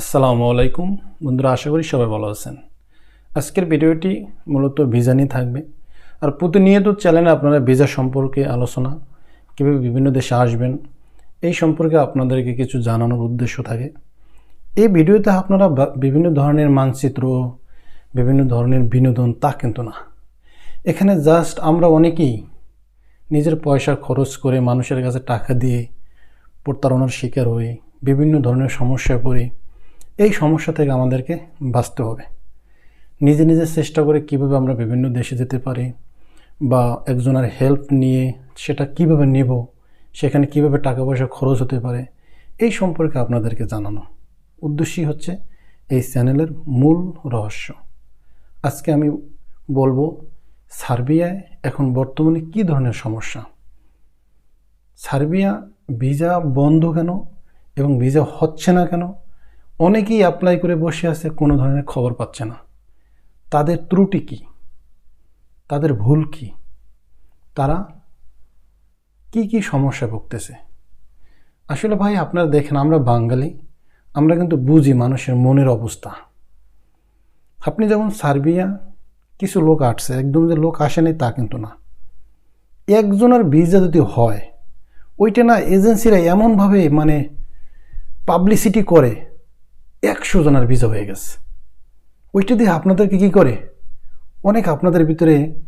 আসসালামু আলাইকুম। বন্ধুরা, আশা করি সবাই ভালো আছেন। আজকের ভিডিওটি মূলত ভিসা নিয়ে থাকবে। আর প্রতিনিয়ত চ্যানেলে আপনারা ভিসা সম্পর্কে আলোচনা, কীভাবে বিভিন্ন দেশে আসবেন, এই সম্পর্কে আপনাদেরকে কিছু জানানোর উদ্দেশ্য থাকে। এই ভিডিওতে আপনারা বিভিন্ন ধরনের মানচিত্র, বিভিন্ন ধরনের বিনোদন, তা কিন্তু না। এখানে জাস্ট আমরা অনেকেই নিজের পয়সা খরচ করে মানুষের কাছে টাকা দিয়ে প্রতারণার শিকার হই বিভিন্ন ধরনের সমস্যায় পড়ি এই সমস্যা থেকে আমাদেরকে বাঁচতে হবে। নিজে নিজে চেষ্টা করে কীভাবে আমরা বিভিন্ন দেশে যেতে পারি বা একজনের হেল্প নিয়ে সেটা কীভাবে নেব, সেখানে কীভাবে টাকা পয়সা খরচ হতে পারে, এই সম্পর্কে আপনাদেরকে জানানো। উদ্দেশ্যই হচ্ছে এই চ্যানেলের মূল রহস্য। আজকে আমি বলব সার্বিয়ায় এখন বর্তমানে কী ধরনের সমস্যা? সার্বিয়া ভিসা বন্ধ কেন এবং ভিসা হচ্ছে না কেন? অনেকেই অ্যাপ্লাই করে বসে আছে, কোনো ধরনের খবর পাচ্ছে না। তাদের ত্রুটি কি? তাদের ভুল কি? তারা কি কি সমস্যা ভুগতেছে? আসলে ভাই, আপনারা দেখেন, আমরা বাঙালি, আমরা কিন্তু বুঝি মানুষের মনের অবস্থা। আপনি যেমন সার্বিয়া, কিছু লোক আসছে, একদম যে লোক আসেনি তা কিন্তু না। একজনের ভিসা যদি হয়, ওইটা না এজেন্সিরা এমনভাবে মানে পাবলিসিটি করে একশো জনের ভিসা হয়ে গেছে। ওইটা দিয়ে আপনাদেরকে কী করে? অনেক আপনাদের ভিতরে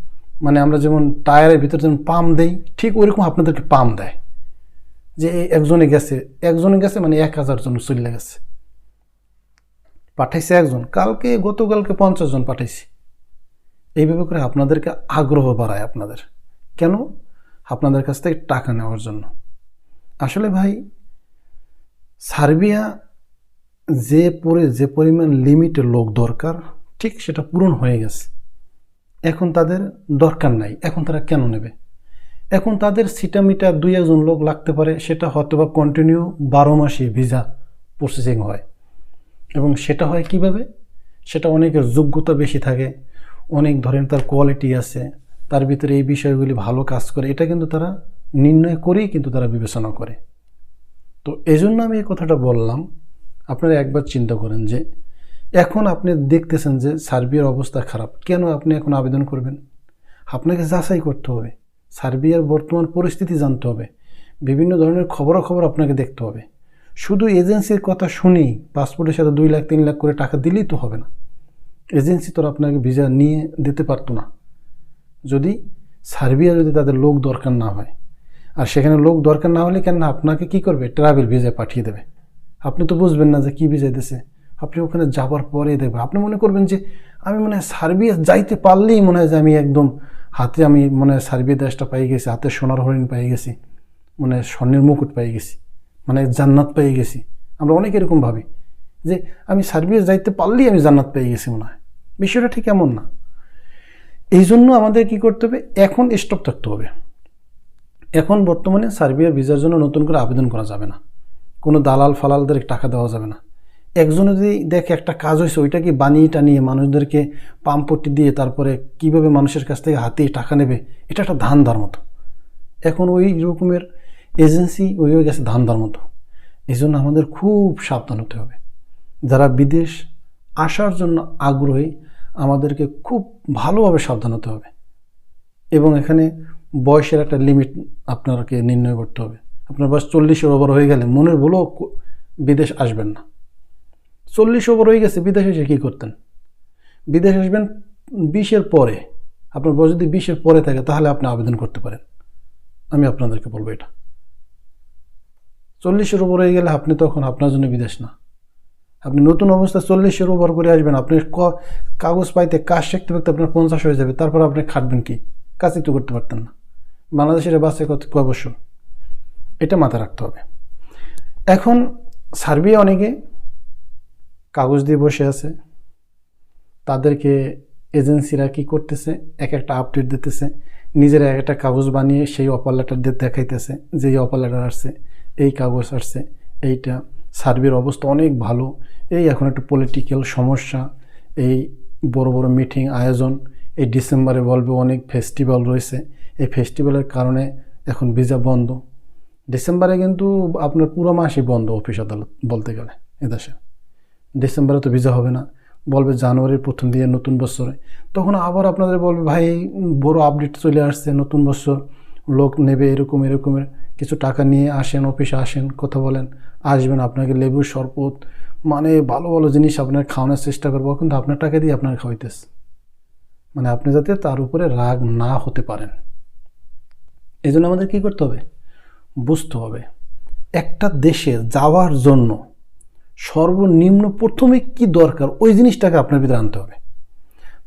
মানে আমরা যেমন টায়ারের ভিতরে যেমন পাম দেই, ঠিক ওইরকম আপনাদেরকে পাম দেয়। যে একজনে গেছে একজনে গেছে মানে এক হাজার জন চলে গেছে। পাঠাইছে একজন, কালকে, গতকালকে পঞ্চাশ জন পাঠাইছি। এইভাবে করে আপনাদেরকে আগ্রহ বাড়ায় আপনাদের। কেন? আপনাদের কাছ থেকে টাকা নেওয়ার জন্য। আসলে ভাই, সার্বিয়া যে পরে, যে পরিমাণ লিমিটে লোক দরকার, ঠিক সেটা পূরণ হয়ে গেছে। এখন তাদের দরকার নাই। এখন তারা কেন নেবে? এখন তাদের সিটামিটা দুই একজন লোক লাগতে পারে, সেটা হয়তো বা কন্টিনিউ বারো মাসে ভিসা প্রসেসিং হয়। এবং সেটা হয় কীভাবে? সেটা অনেকের যোগ্যতা বেশি থাকে, অনেক ধরেন তার কোয়ালিটি আছে, তার ভিতরে এই বিষয়গুলি ভালো কাজ করে, এটা কিন্তু তারা নির্ণয় করেই কিন্তু তারা বিবেচনা করে। তো এজন্য আমি এই কথাটা বললাম আপনারা একবার চিন্তা করেন যে এখন আপনি দেখতেছেন যে সার্বিয়ার অবস্থা খারাপ, কেন আপনি এখন আবেদন করবেন? আপনাকে যাচাই করতে হবে, সার্বিয়ার বর্তমান পরিস্থিতি জানতে হবে, বিভিন্ন ধরনের খবরাখবর আপনাকে দেখতে হবে। শুধু এজেন্সির কথা শুনেই পাসপোর্টের সাথে দুই লাখ, তিন লাখ করে টাকা দিলেই তো হবে না। এজেন্সি তো আপনাকে ভিসা নিয়ে দিতে পারতো না। যদি সার্বিয়া যদি তাদের লোক দরকার না হয়, আর সেখানে লোক দরকার না হলে কেন আপনাকে কি করবে? ট্রাভেল ভিসায় পাঠিয়ে দেবে। আপনি তো বুঝবেন না যে কী দিতেছে আপনি ওখানে যাবার পরেই দেখবেন। আপনি মনে করবেন যে আমি মনে হয় সার্বিয়া যাইতে পারলেই মনে হয় যে আমি একদম হাতে আমি মনে হয় সার্বিয়া দেশটা পাই গেছি, হাতে সোনার হরিণ পাই গেছি, মনে স্বর্ণের মুকুট পাই গেছি মানে জান্নাত পেয়ে গেছি। আমরা অনেক এরকম ভাবি যে আমি সার্বিয়া যাইতে পারলেই আমি জান্নাত পেয়ে গেছি মনে হয়। বিষয়টা ঠিক এমন না। এই জন্য আমাদের কি করতে হবে? এখন স্টপ থাকতে হবে। এখন বর্তমানে সার্বিয়া ভিসার জন্য নতুন করে আবেদন করা যাবে না। কোনো দালাল ফালালদের টাকা দেওয়া যাবে না। একজনে যদি দেখে একটা কাজ হয়েছে, ওইটা কি বানিয়ে টানিয়ে মানুষদেরকে পাম্পটি দিয়ে তারপরে কীভাবে মানুষের কাছ থেকে হাতে টাকা নেবে? এটা একটা ধান ধান্দার মতো। এখন ওই রকমের এজেন্সি ওই হয়ে গেছে ধান ধান্দার মতো। এই জন্য আমাদের খুব সাবধান হতে হবে। যারা বিদেশ আসার জন্য আগ্রহী, আমাদেরকে খুব ভালোভাবে সাবধান হতে হবে। এবং এখানে বয়সের একটা লিমিট আপনাকে নির্ণয় করতে হবে। আপনার বয়স চল্লিশের ওভার হয়ে গেলে মনের ভুলেও কো- বিদেশ আসবেন না। চল্লিশ ওভার হয়ে গেছে, বিদেশে এসে কী করতেন? বিদেশ আসবেন বিশের পরে। আপনার বয়স যদি বিশের পরে থাকে, তাহলে আপনি আবেদন করতে পারেন। আমি আপনাদেরকে বলব এটা। চল্লিশের ওপর হয়ে গেলে আপনি তখন আপনার জন্য বিদেশ না। আপনি নতুন অবস্থা চল্লিশের ওভার করে আসবেন, আপনি কাগজ পাইতে, কাজ শিখতে পারতে আপনার পঞ্চাশ হয়ে যাবে, তারপর আপনি খাটবেন কি? কাজই তো করতে পারতেন না। বাংলাদেশের বাসে কত কয় বছর? এটা মাথায় রাখতে হবে। এখন সার্বিয়া অনেকে কাগজ দিয়ে বসে আছে, তাদেরকে এজেন্সিরা কি করতেছে, এক একটা আপডেট দিতেছে, নিজেরা এক একটা কাগজ বানিয়ে সেই অপার লেটার দেখাইতেছে যে এই অপার লেটার আসছে, এই কাগজ আসছে, এইটা। সার্বিয়ার অবস্থা অনেক ভালো, এই এখন একটু পলিটিক্যাল সমস্যা, এই বড় বড় মিটিং আয়োজন, এই ডিসেম্বরে বলবে অনেক ফেস্টিভ্যাল রয়েছে, এই ফেস্টিভ্যালের কারণে এখন ভিসা বন্ধ। ডিসেম্বরে কিন্তু আপনার পুরো মাসই বন্ধ অফিস আদালত বলতে গেলে এদেশে ডিসেম্বরে তো ভিসা হবে না। বলবে জানুয়ারির প্রথম দিয়ে নতুন বছরে। তখন আবার আপনাদের বলবে, ভাই, বড় আপডেট চলে আসছে, নতুন বছর। লোক নেবে এরকম, এরকমের। কিছু টাকা নিয়ে আসেন অফিসে আসেন, কথা বলেন। আসবেন আপনাকে লেবুর শরবত মানে ভালো ভালো জিনিস আপনার খাওয়ানোর চেষ্টা করব। কিন্তু আপনার টাকা দিয়ে আপনার খাওয়াইতেছে। মানে আপনি যাতে তার উপরে রাগ না হতে পারেন। এই জন্য আমাদের কী করতে হবে? বুঝতে হবে। একটা দেশে যাওয়ার জন্য সর্বনিম্ন প্রথমে কি দরকার ওই জিনিসটাকে আপনার ভিতরে আনতে হবে।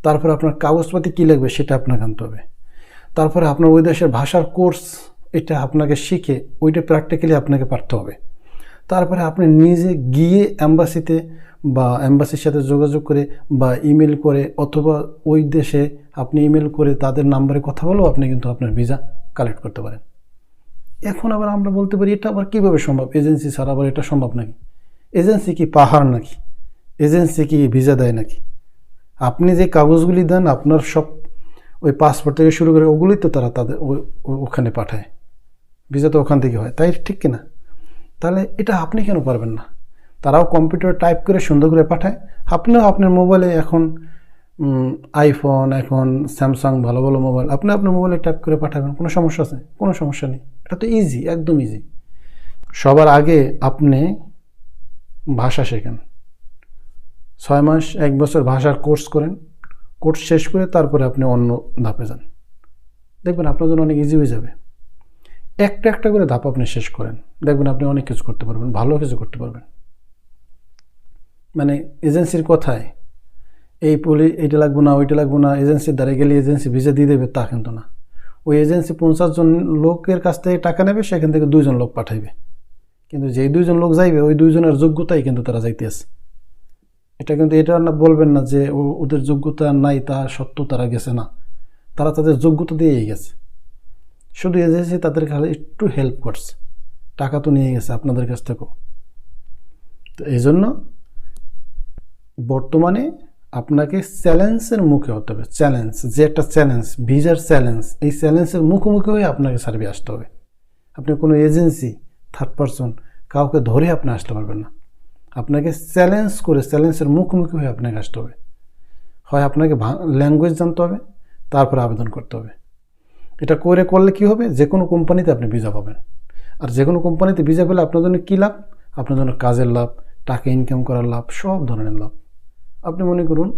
তারপরে আপনার কাগজপাতি কী লাগবে সেটা আপনাকে আনতে হবে। তারপরে আপনার ওই দেশের ভাষার কোর্স এটা আপনাকে শিখে ওইটা প্র্যাকটিক্যালি আপনাকে পারতে হবে। তারপরে আপনি নিজে গিয়ে অ্যাম্বাসিতে বা অ্যাম্বাসির সাথে যোগাযোগ করে বা ইমেল করে অথবা ওই দেশে আপনি ইমেল করে তাদের নাম্বারে কথা বলেও আপনি কিন্তু আপনার ভিসা কালেক্ট করতে পারেন। এখন আবার আমরা বলতে পারি, এটা আবার কীভাবে সম্ভব? এজেন্সি ছাড়া আবার এটা সম্ভব নাকি? এজেন্সি কি পাহাড় নাকি? এজেন্সি কি ভিসা দেয় নাকি? আপনি যে কাগজগুলি দেন, আপনার সব ওই পাসপোর্ট থেকে শুরু করে ওগুলোই তো তারা তাদের ওখানে পাঠায়। ভিসা তো ওখান থেকে হয়। তাই ঠিক কিনা? তাহলে এটা আপনি কেন পারবেন না? তারাও কম্পিউটার টাইপ করে সুন্দর করে পাঠায়। আপনিও আপনার মোবাইলে এখন আইফোন এখন স্যামসাং ভালো ভালো মোবাইল আপনি আপনার মোবাইলে টাইপ করে পাঠাবেন। কোনো সমস্যা আছে? কোনো সমস্যা নেই। এটা তো ইজি একদম ইজি সবার আগে আপনি ভাষা শেখেন। ছয় মাস, এক বছর ভাষার কোর্স করেন। কোর্স শেষ করে তারপরে আপনি অন্য ধাপে যান। দেখবেন আপনার জন্য অনেক ইজি হয়ে যাবে। একটা একটা করে ধাপ আপনি শেষ করেন। দেখবেন আপনি অনেক কিছু করতে পারবেন, ভালো কিছু করতে পারবেন। মানে এজেন্সির কথায়, এই পুলি এইটা লাগবো না, ওইটা লাগবো না, এজেন্সির দ্বারা গেলে এজেন্সি ভিসা দিয়ে দেবে, তা কিন্তু না। ওই এজেন্সি পঞ্চাশ জন লোকের কাছ থেকে টাকা নেবে, সেখান থেকে দুইজন লোক পাঠাইবে। কিন্তু যেই দুইজন লোক যাইবে, ওই দুইজনের যোগ্যতাই কিন্তু তারা যাইতেছে। এটা কিন্তু এটা না বলবেন না যে ওদের যোগ্যতা নাই, তা সত্ত্বেও তারা গেছে না। তারা তাদের যোগ্যতা দিয়েই গেছে। শুধু এজেন্সি তাদের খালি একটু হেল্প করছে। টাকা তো নিয়ে গেছে আপনাদের কাছ থেকেও। তো এই জন্য বর্তমানে আপনাকে চ্যালেঞ্জের মুখে হতে হবে। চ্যালেঞ্জ যে একটা চ্যালেঞ্জ ভিজার চ্যালেঞ্জ, এই চ্যালেঞ্জের মুখোমুখি হয়ে আপনাকে সার্ভে আসতে হবে। আপনি কোনো এজেন্সি থার্ড পারসন কাউকে ধরে আপনি আসতে পারবেন না। আপনাকে চ্যালেঞ্জ করে চ্যালেঞ্জের মুখোমুখি হয়ে আপনাকে আসতে হবে। হয় আপনাকে ল্যাঙ্গুয়েজ জানতে হবে, তারপরে আবেদন করতে হবে। এটা করে করলে কি হবে? যে কোনো কোম্পানিতে আপনি ভিসা পাবেন। আর যে কোনো কোম্পানিতে ভিসা পেলে আপনার জন্য কী লাভ? আপনার জন্য কাজের লাভ, টাকা ইনকাম করার লাভ, সব ধরনের লাভ। আপনি মনে করুন,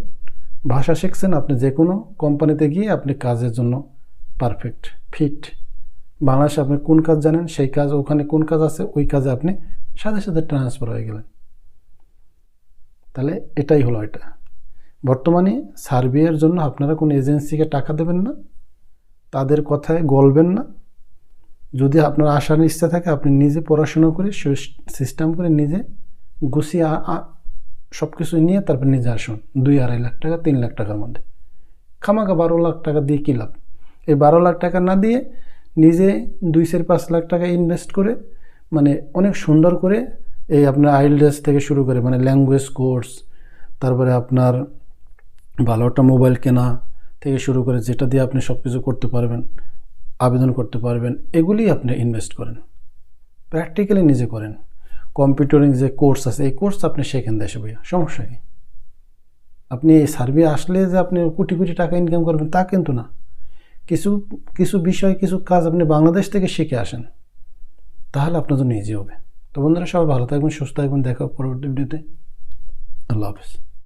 ভাষা শিখছেন আপনি যে কোনো কোম্পানিতে গিয়ে আপনি কাজের জন্য পারফেক্ট ফিট বাংলাদেশে আপনি কোন কাজ জানেন, সেই কাজ, ওখানে কোন কাজ আছে, ওই কাজে আপনি সাথে সাথে ট্রান্সফার হয়ে গেলেন। তাহলে এটাই হলো এটা। বর্তমানে সার্বিয়ার জন্য আপনারা কোনো এজেন্সিকে টাকা দেবেন না, তাদের কথায় গলবেন না। যদি আপনার আসার ইচ্ছা থাকে, আপনি নিজে পড়াশোনা করে সিস্টেম করে নিজে গুছিয়ে সব কিছু নিয়ে তারপর নিজে আসুন। দুই আড়াই লাখ টাকা, তিন লাখ টাকার মধ্যে। খামাকা বারো লাখ টাকা দিয়ে কী লাভ? এই বারো লাখ টাকা না দিয়ে নিজে দুই চার পাঁচ লাখ টাকা ইনভেস্ট করে মানে অনেক সুন্দর করে এই আপনার আইলডেস থেকে শুরু করে মানে ল্যাঙ্গুয়েজ কোর্স তারপরে আপনার ভালো একটা মোবাইল কেনা থেকে শুরু করে, যেটা দিয়ে আপনি সব কিছু করতে পারবেন, আবেদন করতে পারবেন এগুলি আপনি ইনভেস্ট করেন। প্র্যাকটিক্যালি নিজে করেন। কম্পিউটারিং যে কোর্স আছে, এই কোর্স আপনি সেখান দেশে ভাইয়া সমস্যা কি? আপনি এই সার্ভে আসলে যে আপনি কোটি কোটি টাকা ইনকাম করবেন, তা কিন্তু না। কিছু কিছু বিষয়, কিছু কাজ আপনি বাংলাদেশ থেকে শিখে আসেন, তাহলে আপনার জন্য ইজি হবে। তো বন্ধুরা, সবাই ভালো থাকবেন, সুস্থ থাকবেন, দেখা পরবর্তী ভিডিওতে আল্লাহ হাফিজ।